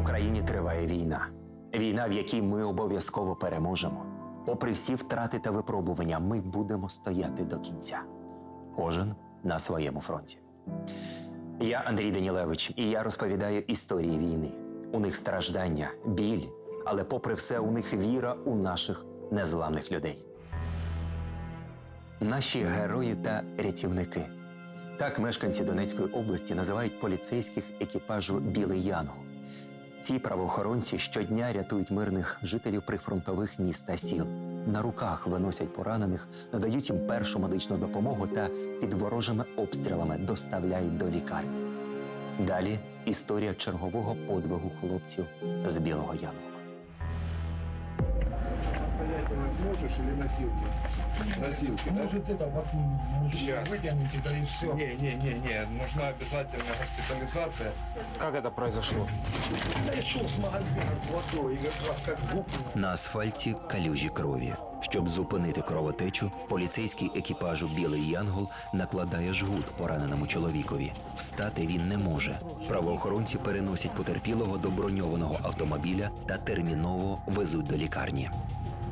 Україні триває війна. Війна, в якій ми обов'язково переможемо. Попри всі втрати та випробування, ми будемо стояти до кінця. Кожен на своєму фронті. Я Андрій Данілевич, і я розповідаю історії війни. У них страждання, біль, але попри все, у них віра у наших незламних людей. Наші герої та рятівники. Так мешканці Донецької області називають поліцейських екіпажу Білий Янгол. Ці правоохоронці щодня рятують мирних жителів прифронтових міст та сіл. На руках виносять поранених, надають їм першу медичну допомогу та під ворожими обстрілами доставляють до лікарні. Далі історія чергового подвигу хлопців з Білого Янгола. Самостоятельно сможешь или носилки? Носилки, да? Может это вот м, Сейчас. вытяните, да и все. Не-не-не-не, нужна обязательно госпитализация. Как это произошло? Да я шел с магазина с водой, и как раз как гукнул. На асфальті калюжі крові. Щоб зупинити кровотечу, поліцейський екіпажу Білий Янгол накладає жгут пораненому чоловікові. Встати він не може. Правоохоронці переносять потерпілого до броньованого автомобіля та терміново везуть до лікарні.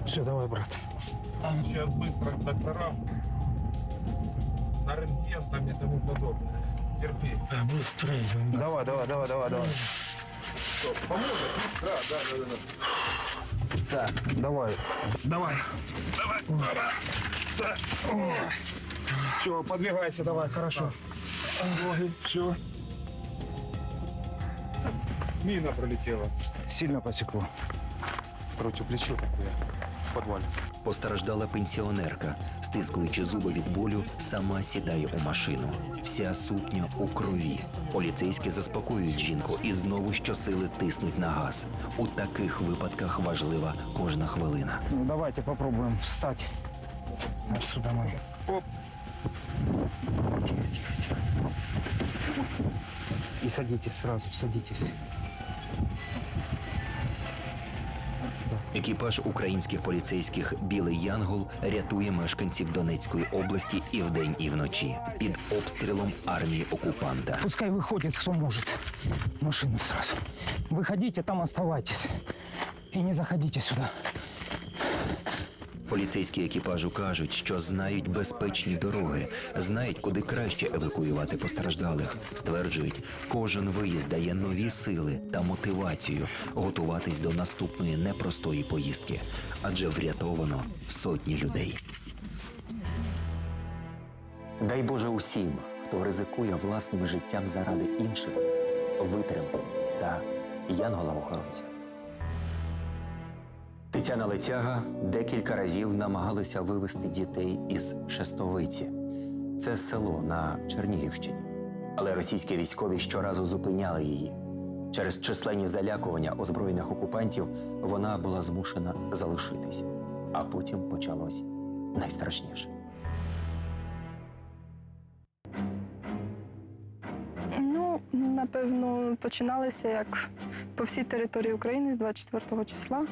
Все, давай, брат. Сейчас быстро к докторам. На рентген там и тому подобное. Терпи. Да, быстрее. да. Давай, давай, давай, давай, давай. Поможет? Да, да, да, да. Так, давай. Давай. Давай. Давай. Да. Все, подвигайся, давай, хорошо. Ноги. Все. Мина пролетела. Сильно посекло. Против плечо такое. В подвале. Постраждала пенсіонерка, стискуючи зуби від болю, сама сідає у машину. Вся сукня у крові. Поліцейські заспокоюють жінку і знову щосили тиснуть на газ. У таких випадках важлива кожна хвилина. Ну, давайте попробуем встать. Отсюда мы. Оп. И садитесь сразу, садитесь. Екіпаж українських поліцейських Білий Янгол рятує мешканців Донецької області і вдень, і вночі під обстрілом армії окупанта. Пускай виходять, хто може. Машину сразу. Виходіть, там оставайтесь. І не заходіть сюда. Поліцейські екіпажу кажуть, що знають безпечні дороги, знають, куди краще евакуювати постраждалих. Стверджують, кожен виїзд дає нові сили та мотивацію готуватись до наступної непростої поїздки, адже врятовано сотні людей. Дай Боже усім, хто ризикує власним життям заради інших, витримки та янгола-охоронця. Тетяна Летяга декілька разів намагалася вивезти дітей із Шестовиці. Це село на Чернігівщині. Але російські військові щоразу зупиняли її. Через численні залякування озброєних окупантів вона була змушена залишитись. А потім почалось найстрашніше. Напевно, починалося як по всій території України з 24 числа.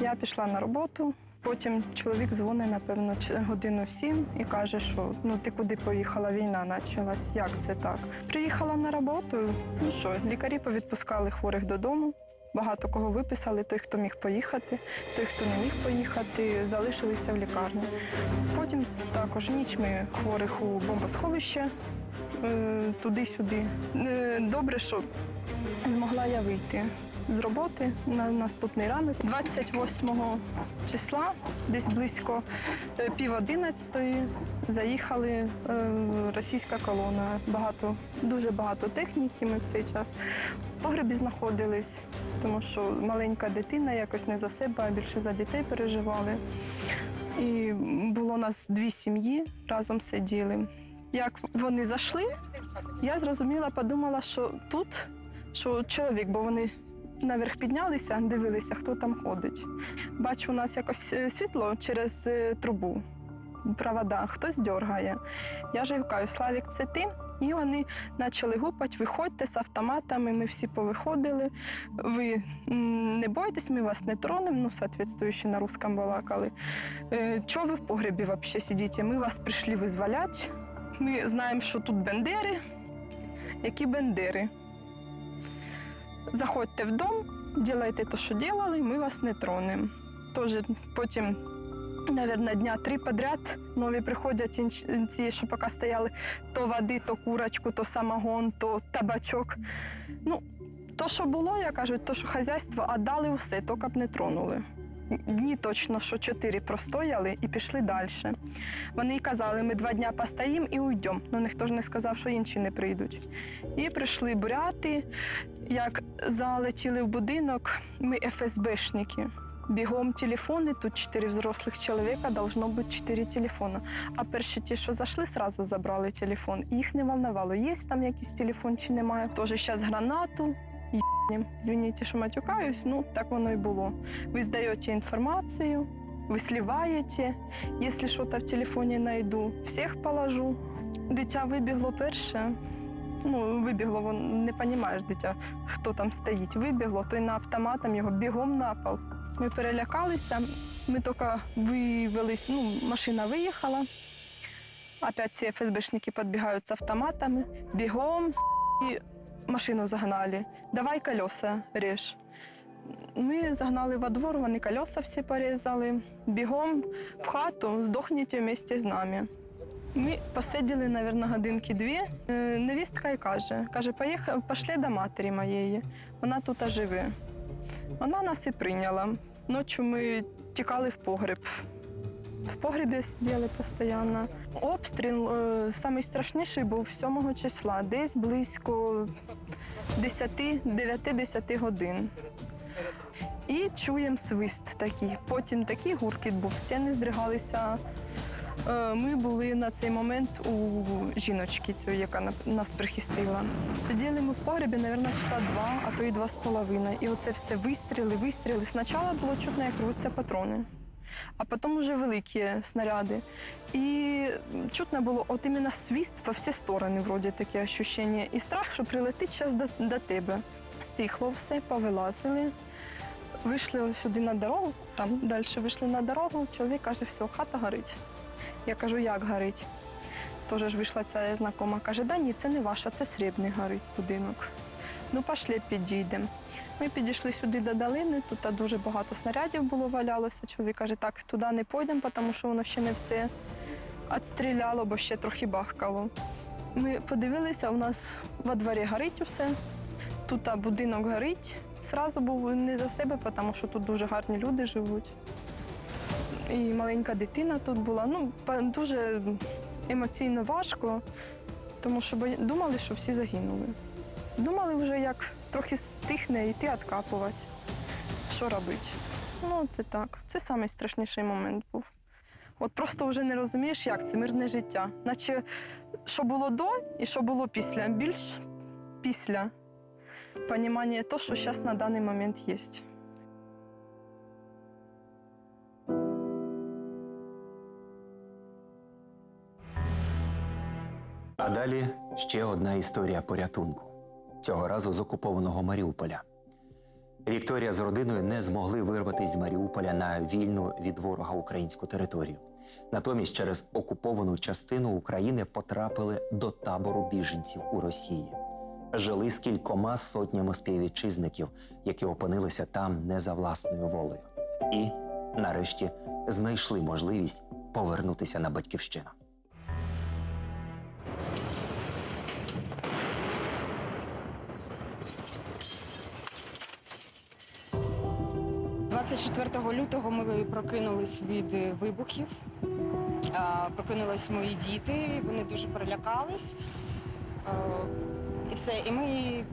Я пішла на роботу. Потім чоловік дзвонить, напевно, годину сім і каже, що ну ти куди поїхала, війна почалась. Як це так? Приїхала на роботу. Ну що, лікарі повідпускали хворих додому. Багато кого виписали, той, хто міг поїхати, той, хто не міг поїхати, залишилися в лікарні. Потім також ніч ми хворих у бомбосховище туди-сюди. Е, Добре, що змогла я вийти з роботи на наступний ранок. 28 числа, десь близько е, пів одинадцятої, заїхали е, російська колона. Багато, дуже багато техніки. Ми в цей час в погребі знаходились, тому що маленька дитина якось не за себе, а більше за дітей переживали. І було нас дві сім'ї, разом сиділи. Як вони зайшли, я зрозуміла, подумала, що тут що чоловік, бо вони наверх піднялися, дивилися, хто там ходить. Бачу, у нас якось е, світло через е, трубу, провода, хтось дергає. Я ж гукаю, Славік, це ти? І вони почали гупати, виходьте з автоматами, ми всі повиходили. Ви не бойтесь, ми вас не тронемо, ну, соответствуючи на русском балакали. Е, Чого ви в погребі взагалі сидите? Ми вас прийшли визволяти. Ми знаємо, що тут бендери. Які бендери? Заходьте в дом, Ділайте те, що ділали, ми вас не тронемо. Тож потім, мабуть, дня три подряд нові приходять ці, що поки стояли, то води, то курочку, то самогон, то табачок. Ну, то, що було, я кажу, то, що хазяйство, а дали все, тільки б не тронули. Дні точно, що чотири простояли і пішли далі. Вони й казали, ми два дня постоїмо і уйдемо. Ну ніхто ж не сказав, що інші не прийдуть. І прийшли буряти. Як залетіли в будинок, ми ФСБшники. Бігом телефони, тут чотири взрослих чоловіка, должно бути чотири телефони. А перші ті, що зайшли, сразу забрали телефон. Їх не волновало, є там якийсь телефон чи немає. Тож зараз гранату. Звініть, що матюкаюсь, ну так воно і було. Ви здаєте інформацію, ви сливаєте. Якщо щось в телефоні знайду, всіх положу. Дитя вибігло перше. Ну, вибігло, вон, не розумієш, дитя, хто там стоїть. Вибігло, то й на автоматом його бігом на пол. Ми перелякалися, ми тільки вивелись, ну, машина виїхала. Опять ці ФСБшники підбігають з автоматами, бігом і машину загнали. Давай колеса ріж. Ми загнали во двор, вони колеса всі порізали. Бігом в хату, здохніть вместе з нами. Ми посиділи, мабуть, годинки дві. Е, Невістка й каже: каже, поїхали, пішли до матері моєї. Вона тут живе. Вона нас і прийняла. Ночі ми тікали в погреб. В погребі сиділи постійно. Обстріл е, найстрашніший був 7 числа, десь близько 10-9-10 годин. І чуємо свист такий. Потім такий гуркіт був, стіни здригалися. Е, Ми були на цей момент у жіночки, цієї, яка нас прихистила. Сиділи ми в погребі, мабуть, часа два, а то й два з половиною. І оце все вистріли, вистріли. Спочатку було чутно, як рвуться патрони, а потім вже великі снаряди. І чутно було от іменно свіст во всі сторони, вроді таке ощущення. І страх, що прилетить зараз до, до тебе. Стихло все, повилазили. Вийшли сюди на дорогу, там далі вийшли на дорогу. Чоловік каже, все, хата горить. Я кажу, як горить? Теж ж вийшла ця знакома. Каже, да ні, це не ваша, це срібний горить будинок. Ну, пішли, підійдемо. Ми підійшли сюди до долини, тут дуже багато снарядів було валялося. Чоловік каже, так, туди не пойдемо, тому що воно ще не все відстріляло, бо ще трохи бахкало. Ми подивилися, у нас во дворі горить усе. Тут будинок горить. Сразу був не за себе, тому що тут дуже гарні люди живуть. І маленька дитина тут була. Ну, дуже емоційно важко, тому що думали, що всі загинули. Думали вже, як трохи стихне йти відкапувати. Що робити? Ну, це так. Це найстрашніший момент був. От просто вже не розумієш, як це мирне життя. Наче що було до і що було після. Більш після понімання того, що зараз на даний момент є. А далі ще одна історія порятунку цього разу з окупованого Маріуполя. Вікторія з родиною не змогли вирватися з Маріуполя на вільну від ворога українську територію. Натомість через окуповану частину України потрапили до табору біженців у Росії. Жили з кількома сотнями співвітчизників, які опинилися там не за власною волею. І, нарешті, знайшли можливість повернутися на батьківщину. 24 лютого ми прокинулись від е, вибухів. Прокинулись мої діти, вони дуже перелякались. І все, і ми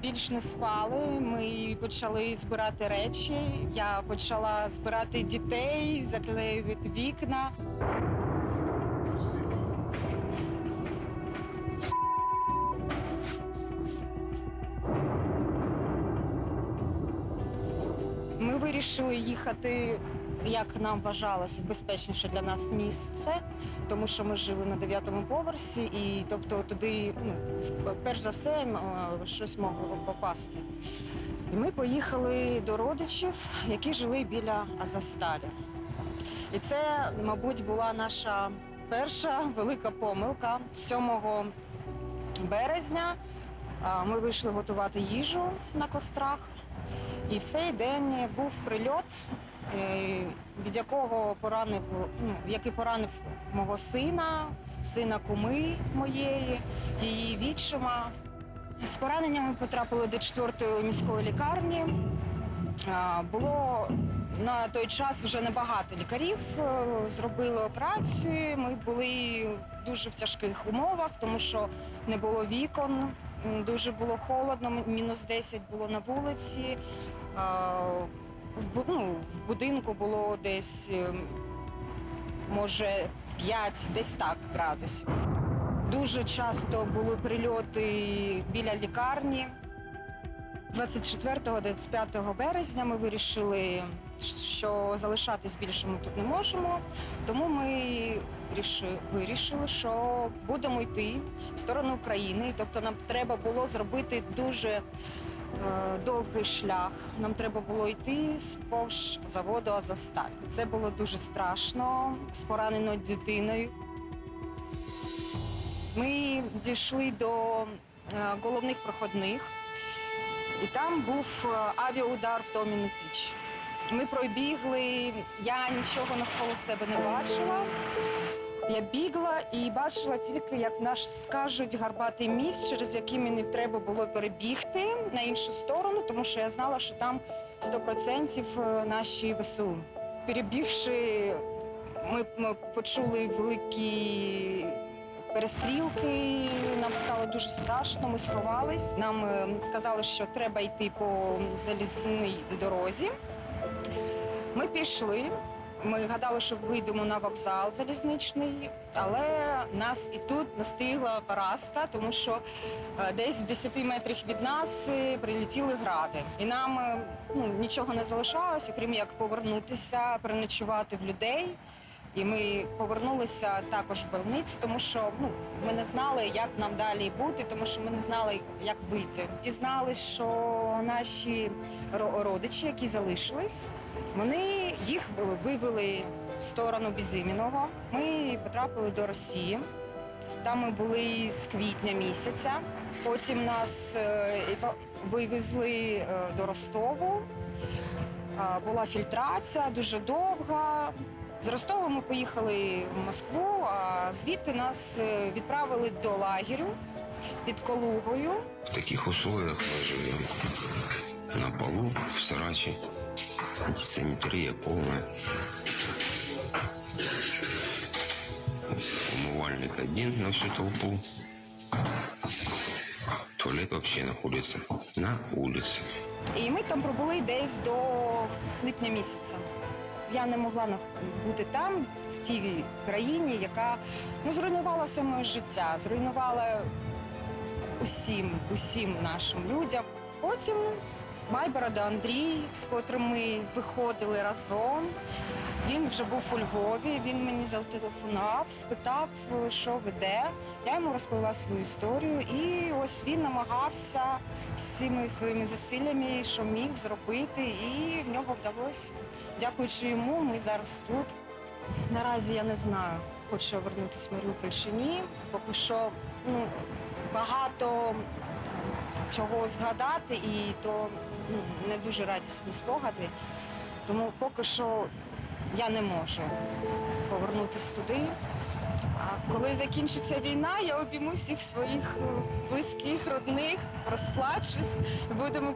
більш не спали. Ми почали збирати речі. Я почала збирати дітей, заклеювати вікна. Вирішили їхати, як нам вважалось, в безпечніше для нас місце, тому що ми жили на дев'ятому поверсі, і тобто туди, ну, перш за все, е, щось могло попасти. І ми поїхали до родичів, які жили біля Азовсталі. І це, мабуть, була наша перша велика помилка 7 березня. Ми вийшли готувати їжу на кострах. І в цей день був прильот, е, від якого поранив, ну, який поранив мого сина, сина куми моєї, її відчима. З пораненнями потрапили до 4-ї міської лікарні. Було на той час вже небагато лікарів. е, Зробили операцію. Ми були дуже в тяжких умовах, тому що не було вікон, дуже було холодно, мінус 10 було на вулиці. Ну, в будинку було десь, е, може, 5, десь так градусів. Дуже часто були прильоти біля лікарні. 24-25 березня ми вирішили, що залишатись більше ми тут не можемо. Тому ми ріши- вирішили, що будемо йти в сторону України. Тобто нам треба було зробити дуже е, довгий шлях. Нам треба було йти повз заводу Азосталь. Це було дуже страшно з пораненою дитиною. Ми дійшли до е, головних проходних, і там був е, авіаудар в Томіну піч. Ми пробігли, я нічого навколо себе не бачила. Я бігла і бачила тільки, як наш скажуть гарбатий міст, через який мені треба було перебігти на іншу сторону, тому що я знала, що там 100% наші ВСУ. Перебігши, ми, ми почули великі перестрілки. Нам стало дуже страшно. Ми сховались. Нам е, сказали, що треба йти по залізній дорозі. Ми пішли. Ми гадали, що вийдемо на вокзал залізничний, але нас і тут настигла поразка, тому що е, десь в 10 метрах від нас е, прилетіли гради. І нам ну, нічого не залишалось, окрім як повернутися, переночувати в людей. І ми повернулися також в больницю, тому що ну ми не знали, як нам далі бути, тому що ми не знали, як вийти. Дізналися, що наші ро- родичі, які залишились, вони їх вивели в сторону Безіміного. Ми потрапили до Росії. Там ми були з квітня місяця. Потім нас е, вивезли е, до Ростову. Була фільтрація дуже довга. З Ростова ми поїхали в Москву, а звідти нас е, відправили до лагерю під Калугою. В таких условиях мы живем. На полу, в сараче. Антисанитария полная. Умывальник один на всю толпу. Туалет вообще находится на улице. І ми там пробули десь до липня місяця. Я не могла бути там, в тій країні, яка ну, зруйнувала все моє життя, зруйнувала усім, усім нашим людям. Потім Майборода Андрій, з котрим ми виходили разом. Він вже був у Львові. Він мені зателефонував, спитав, що веде. Я йому розповіла свою історію, і ось він намагався всіми своїми зусиллями, що міг зробити, і в нього вдалося. Дякуючи йому, ми зараз тут. Наразі я не знаю, хочу я вернутися в Маріуполь чи ні. Поки що ну, багато чого згадати, і то не дуже радісні спогади. Тому поки що я не можу повернутися туди. А коли закінчиться війна, я обійму всіх своїх е, близьких, родних, розплачусь, будемо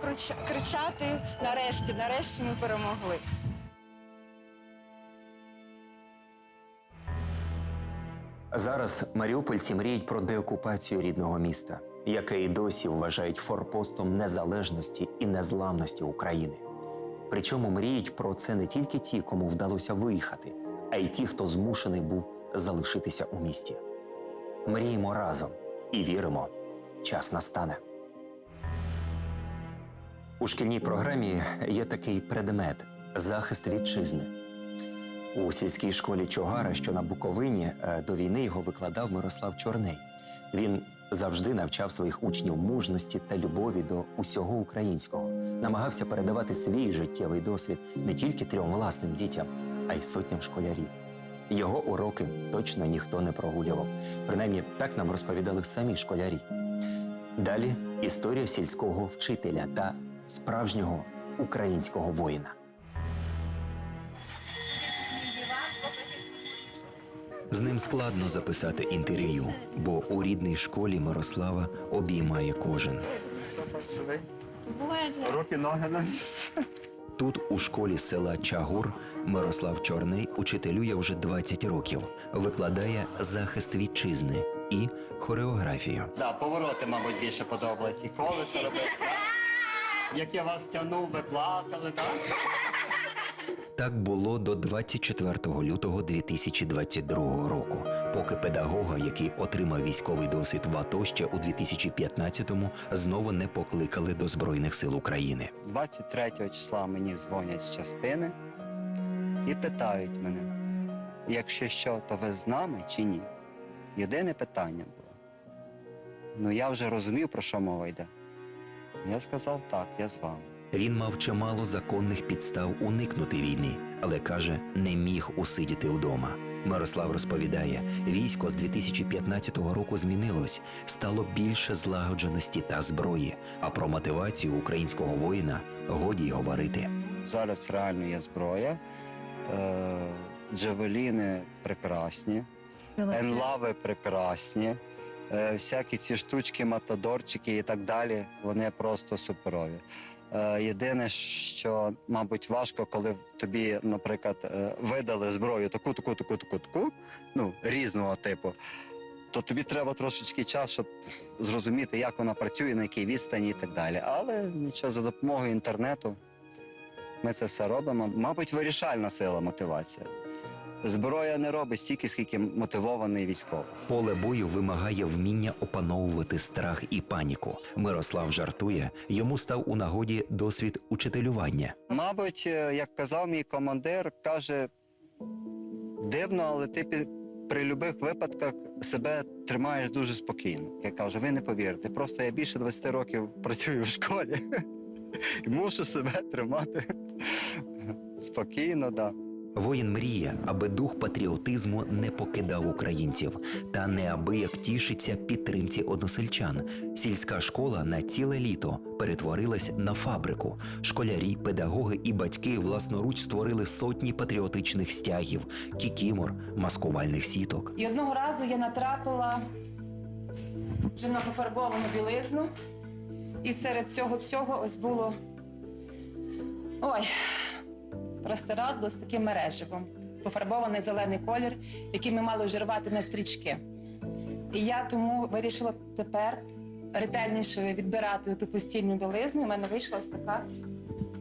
кричати нарешті, нарешті ми перемогли. Зараз маріупольці мріють про деокупацію рідного міста, яке і досі вважають форпостом незалежності і незламності України. Причому мріють про це не тільки ті, кому вдалося виїхати, а й ті, хто змушений був залишитися у місті. Мріємо разом і віримо, час настане. У шкільній програмі є такий предмет захист вітчизни. У сільській школі Чогара, що на Буковині, е, до війни його викладав Мирослав Чорний. Він завжди навчав своїх учнів мужності та любові до усього українського, намагався передавати свій життєвий досвід не тільки трьом власним дітям, а й сотням школярів. Його уроки точно ніхто не прогулював. Принаймні, так нам розповідали самі школярі. Далі історія сільського вчителя та справжнього українського воїна. З ним складно записати інтерв'ю, бо у рідній школі Мирослава обіймає кожен. Руки, ноги на місці. Тут, у школі села Чагур, Мирослав Чорний учителює вже 20 років, викладає захист вітчизни і хореографію. Да, повороти, мабуть, більше подобались. І колесо робити. Як я вас тягнув, ви плакали, так? Так було до 24 лютого 2022 року, поки педагога, який отримав військовий досвід в АТО ще у 2015-му, знову не покликали до Збройних сил України. 23 числа мені дзвонять з частини і питають мене, якщо що, то ви з нами чи ні? Єдине питання було. Ну я вже розумів, про що мова йде. Я сказав так, я з вами. Він мав чимало законних підстав уникнути війни, але каже, не міг усидіти вдома. Мирослав розповідає, військо з 2015 року змінилось, стало більше злагодженості та зброї. А про мотивацію українського воїна годі й говорити. Зараз реально є зброя. Е, джавеліни прекрасні, енлави прекрасні. Е, всякі ці штучки, матадорчики і так далі, вони просто суперові. Е, єдине, що, мабуть, важко, коли тобі, наприклад, е, видали зброю таку, таку, таку, таку, таку, ну, різного типу, то тобі треба трошечки час, щоб зрозуміти, як вона працює, на якій відстані і так далі. Але нічого, за допомогою інтернету ми це все робимо. Мабуть, вирішальна сила мотивація. Зброя не робить стільки, скільки мотивований військовий. Поле бою вимагає вміння опановувати страх і паніку. Мирослав жартує, йому став у нагоді досвід учителювання. Мабуть, е, як казав мій командир, каже: дивно, але ти при будь-яких випадках себе тримаєш дуже спокійно. Я кажу, ви не повірите, просто я більше 20 років працюю в школі і мушу себе тримати спокійно, да. Воїн мріє, аби дух патріотизму не покидав українців, та неабияк тішиться підтримці односельчан. Сільська школа на ціле літо перетворилась на фабрику. Школярі, педагоги і батьки власноруч створили сотні патріотичних стягів, кікімор, маскувальних сіток. І одного разу я натрапила вже на пофарбовану білизну. І серед цього всього ось було ой, простирадло з таким мереживом, пофарбований зелений колір, який ми мали вже рвати на стрічки. І я тому вирішила тепер ретельніше відбирати ту постільну білизну. У мене вийшла ось така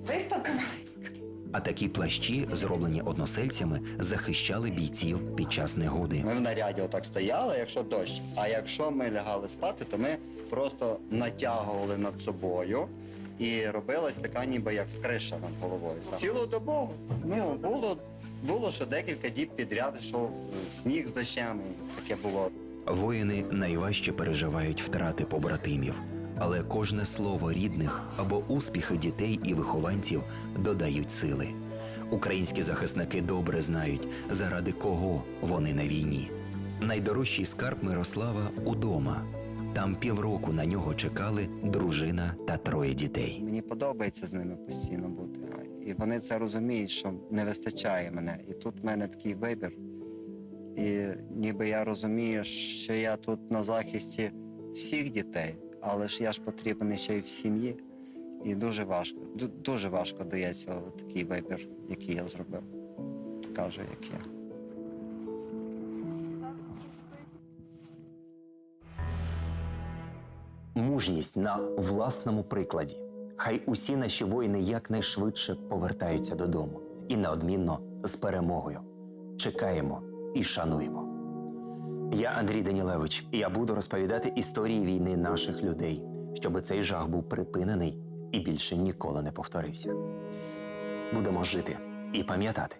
виставка маленька. А такі плащі, зроблені односельцями, захищали бійців під час негоди. Ми в наряді отак стояли, якщо дощ. А якщо ми лягали спати, то ми просто натягували над собою. І робилась така ніби як криша над головою. Цілодобово. Ну, було, було, що декілька діб підряд е, сніг з дощами. Таке було. Воїни найважче переживають втрати побратимів, але кожне слово рідних або успіхи дітей і вихованців додають сили. Українські захисники добре знають, заради кого вони на війні. Найдорожчий скарб Мирослава удома. Там півроку на нього чекали дружина та троє дітей. Мені подобається з ними постійно бути. І вони це розуміють, що не вистачає мене. І тут в мене такий вибір. І ніби я розумію, що я тут на захисті всіх дітей, але ж я ж потрібен ще й в сім'ї. І дуже важко, дуже важко дається такий вибір, який я зробив. Кажу, як я. Мужність на власному прикладі. Хай усі наші воїни якнайшвидше повертаються додому і неодмінно з перемогою. Чекаємо і шануємо. Я Андрій Данілевич, і я буду розповідати історії війни наших людей, щоб цей жах був припинений і більше ніколи не повторився. Будемо жити і пам'ятати,